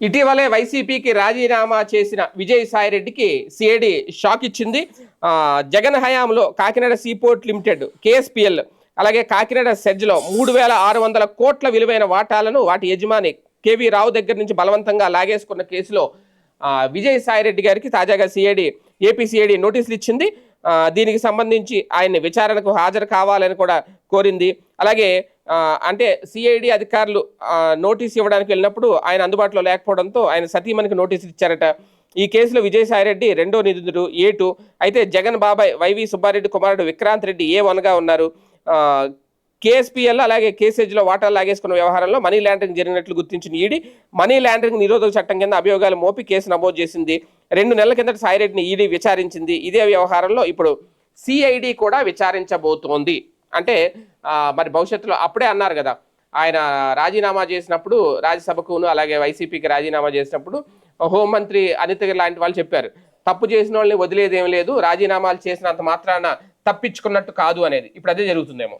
ఇటీవలే వైసీపీకి రాజీనామా చేసిన విజయసాయిరెడ్డికి సిఐడి షాక్ ఇచ్చింది. జగన్ హయాంలో కాకినాడ సీపోర్ట్ లిమిటెడ్ కేఎస్పిఎల్ అలాగే కాకినాడ సెజ్లో మూడు వేల ఆరు వందల కోట్ల విలువైన వాటాలను వాటి యజమాని కేవీ రావు దగ్గర నుంచి బలవంతంగా లాగేసుకున్న కేసులో విజయసాయిరెడ్డి గారికి తాజాగా సిఐడి ఏపీ సిఐడి నోటీసులు ఇచ్చింది. దీనికి సంబంధించి ఆయన్ని విచారణకు హాజరు కావాలని కూడా కోరింది. అలాగే అంటే సిఐడి అధికారులు నోటీసు నోటీస్ ఇవ్వడానికి వెళ్ళినప్పుడు ఆయన అందుబాటులో లేకపోవడంతో ఆయన సతీమణికి నోటీసులు ఇచ్చారట. ఈ కేసులో విజయసాయిరెడ్డి రెండో నిందితుడు ఏ టూ అయితే జగన్ బాబాయ్ వైవి సుబ్బారెడ్డి కుమారుడు విక్రాంత్ రెడ్డి ఏ వన్గా ఉన్నారు. కేఎస్పిఎల్ కేఎస్పీఎల్ అలాగే కేసేజ్లో వాటాలు లాగేసుకున్న వ్యవహారంలో మనీ లాండరింగ్ జరిగినట్లు గుర్తించిన ఈడీ మనీ లాండరింగ్ నిరోధక చట్టం కింద అభియోగాలు మోపి కేసు నమోదు చేసింది. రెండు నెలల కిందట సాయిరెడ్డిని ఈడీ విచారించింది. ఇదే వ్యవహారంలో ఇప్పుడు సిఐడి కూడా విచారించబోతోంది. అంటే మరి భవిష్యత్తులో అప్పుడే అన్నారు కదా ఆయన రాజీనామా చేసినప్పుడు రాజ్యసభకును అలాగే వైసీపీకి రాజీనామా చేసినప్పుడు హోంమంత్రి అనిత లాంటి వాళ్ళు చెప్పారు. తప్పు చేసిన వాళ్ళని వదిలేదేం లేదు రాజీనామాలు చేసినంత మాత్రాన తప్పించుకున్నట్టు కాదు అనేది. ఇప్పుడు అదే జరుగుతుందేమో.